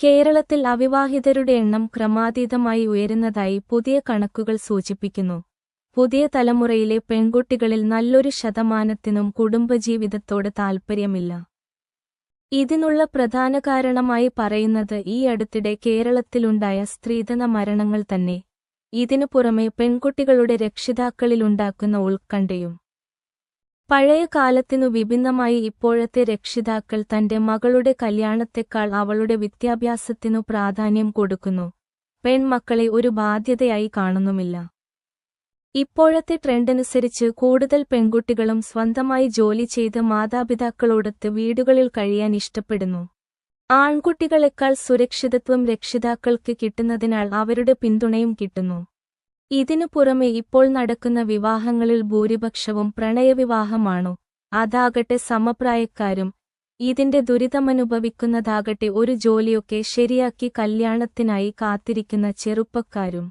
കേരളത്തിൽ അവിവാഹിതരുടെ എണ്ണം ക്രമാതീതമായി ഉയരുന്നതായി പുതിയ കണക്കുകൾ സൂചിപ്പിക്കുന്നു. പുതിയ തലമുറയിലെ പെൺകുട്ടികളിൽ നല്ലൊരു ശതമാനത്തിനും കുടുംബജീവിതത്തോട് താൽപ്പര്യമില്ല. ഇതിനുള്ള പ്രധാന കാരണമായി പറയുന്നത് ഈ അടുത്തിടെ കേരളത്തിലുണ്ടായ സ്ത്രീധന മരണങ്ങൾ തന്നെ. ഇതിനു പുറമെ പെൺകുട്ടികളുടെ രക്ഷിതാക്കളിലുണ്ടാക്കുന്ന ഉത്കണ്ഠയും പഴയ കാലത്തിനു വിഭിന്നമായി ഇപ്പോഴത്തെ രക്ഷിതാക്കൾ തന്റെ മകളുടെ കല്യാണത്തെക്കാൾ അവളുടെ വിദ്യാഭ്യാസത്തിനു പ്രാധാന്യം കൊടുക്കുന്നു. പെൺമക്കളെ ഒരു ബാധ്യതയായി കാണുന്നുമില്ല. ഇപ്പോഴത്തെ ട്രെൻഡനുസരിച്ച് കൂടുതൽ പെൺകുട്ടികളും സ്വന്തമായി ജോലി ചെയ്ത് മാതാപിതാക്കളോടൊത്ത് വീടുകളിൽ കഴിയാൻ ഇഷ്ടപ്പെടുന്നു. ആൺകുട്ടികളെക്കാൾ സുരക്ഷിതത്വം രക്ഷിതാക്കൾക്ക് കിട്ടുന്നതിനാൽ അവരുടെ പിന്തുണയും കിട്ടുന്നു. ഇതിനു പുറമെ ഇപ്പോൾ നടക്കുന്ന വിവാഹങ്ങളിൽ ഭൂരിപക്ഷവും പ്രണയവിവാഹമാണോ? അതാകട്ടെ സമപ്രായക്കാരും ഇതിന്റെ ദുരിതമനുഭവിക്കുന്നതാകട്ടെ ഒരു ജോലിയൊക്കെ ശരിയാക്കി കല്യാണത്തിനായി കാത്തിരിക്കുന്ന ചെറുപ്പക്കാരും.